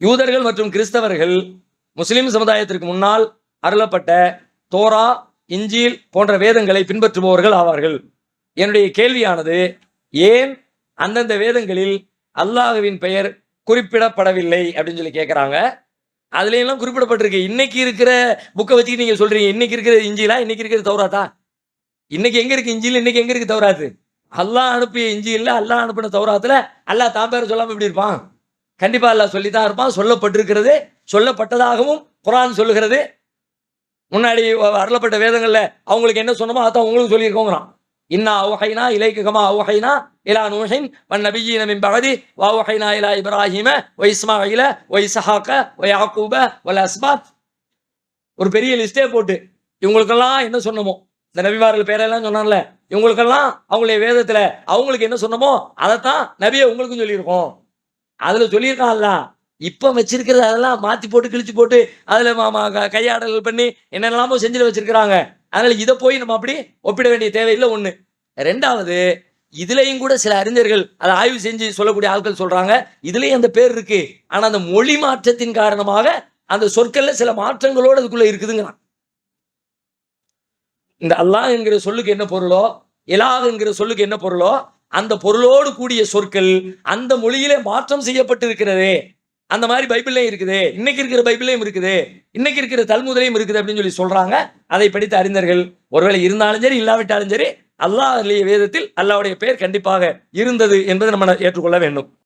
யூதர்கள் மற்றும் கிறிஸ்தவர்கள் முஸ்லிம் சமுதாயத்திற்கு முன்னால் அருளப்பட்ட தோரா இஞ்சில் போன்ற வேதங்களை பின்பற்றுபவர்கள் ஆவார்கள். என்னுடைய கேள்வியானது ஏன் அந்தந்த வேதங்களில் அல்லாஹுவின் பெயர் குறிப்பிடப்படவில்லை அப்படின்னு சொல்லி கேட்குறாங்க அதுல எல்லாம் குறிப்பிடப்பட்டிருக்கு. இன்னைக்கு இருக்கிற புக்கை வச்சுக்கிட்டு நீங்க சொல்றீங்க இன்னைக்கு இருக்கிற இஞ்சிலா இன்னைக்கு இருக்கிற தௌராத்தா? இன்னைக்கு எங்க இருக்கு இஞ்சில் இன்னைக்கு எங்க இருக்கு தௌராத்து? அல்லாஹ் அனுப்பிய இஞ்சியில் அல்லாஹ் அனுப்பின தௌராத்துல அல்லாஹ் தான் பேர் சொல்லாம எப்படி இருப்பான். கண்டிப்பா அல்லாஹ் சொல்லித்தான் இருப்பான் சொல்லப்பட்டிருக்கிறது சொல்லப்பட்டதாகவும் குரான் சொல்லுகிறது. முன்னாடி அருளப்பட்ட வேதங்களில் அவங்களுக்கு என்ன சொன்னமோ அதான் உங்களுக்கு சொல்லியிருக்கோங்கிறான். இன்னா அவுஹைனா இலைக்குகமா அவுஹைனா இலா நூஹின் வன் நபியீன மின் பகதி வாஹைனா இலா இப்ராஹிம ஒ இஸ்மாயில ஒ இஸ்ஹாக்க ஒ யாக்கூப ஒல் அஸ்பாத் ஒரு பெரிய லிஸ்டே போட்டு இவங்களுக்கெல்லாம் என்ன சொன்னமோ இந்த நபிமார்கள் பேரெல்லாம் சொன்னான்ல இவங்களுக்கெல்லாம் அவங்களுடைய வேதத்தில் அவங்களுக்கு என்ன சொன்னமோ அதைத்தான் நபியை உங்களுக்கும் சொல்லியிருக்கோம். அதுல சொல்லியிருக்கான்ல. இப்ப வச்சிருக்கிறது அதெல்லாம் மாத்தி போட்டு கிழிச்சு போட்டு அதுல மா- க- கையாடல் பண்ணி என்னெல்லாமோ செஞ்சுட்டு வச்சிருக்கிறாங்க. அதனால இதை போய் நம்ம அப்படி ஒப்பிட வேண்டிய தேவையில்லை ஒண்ணு. ரெண்டாவது இதுலயும் கூட சில அறிஞர்கள் அதை ஆய்வு செஞ்சு சொல்லக்கூடிய ஆட்கள் சொல்றாங்க. இதுலயும் அந்த பேர் இருக்கு. ஆனா அந்த மொழி மாற்றத்தின் காரணமாக அந்த சொற்கள்ல சில மாற்றங்களோடு அதுக்குள்ள இருக்குதுங்கிறான். இந்த அல்லாஹ் என்கிற சொல்லுக்கு என்ன பொருளோ இலாஹ் என்கிற சொல்லுக்கு என்ன பொருளோ அந்த பொருளோடு கூடிய சொற்கள் அந்த மொழியிலே மாற்றம் செய்யப்பட்டு இருக்கிறதே அந்த மாதிரி பைபிள்லையும் இருக்குது. இன்னைக்கு இருக்கிற பைபிளையும் இருக்குது. இன்னைக்கு இருக்கிற தல்முதலையும் இருக்குது அப்படின்னு சொல்லி சொல்றாங்க. அதை படித்த அறிஞர்கள் ஒருவேளை இருந்தாலும் சரி இல்லாவிட்டாலும் சரி அல்லாஹ் வேதத்தில் அல்லாவுடைய பெயர் கண்டிப்பாக இருந்தது என்பதை நம்ம ஏற்றுக்கொள்ள வேண்டும்.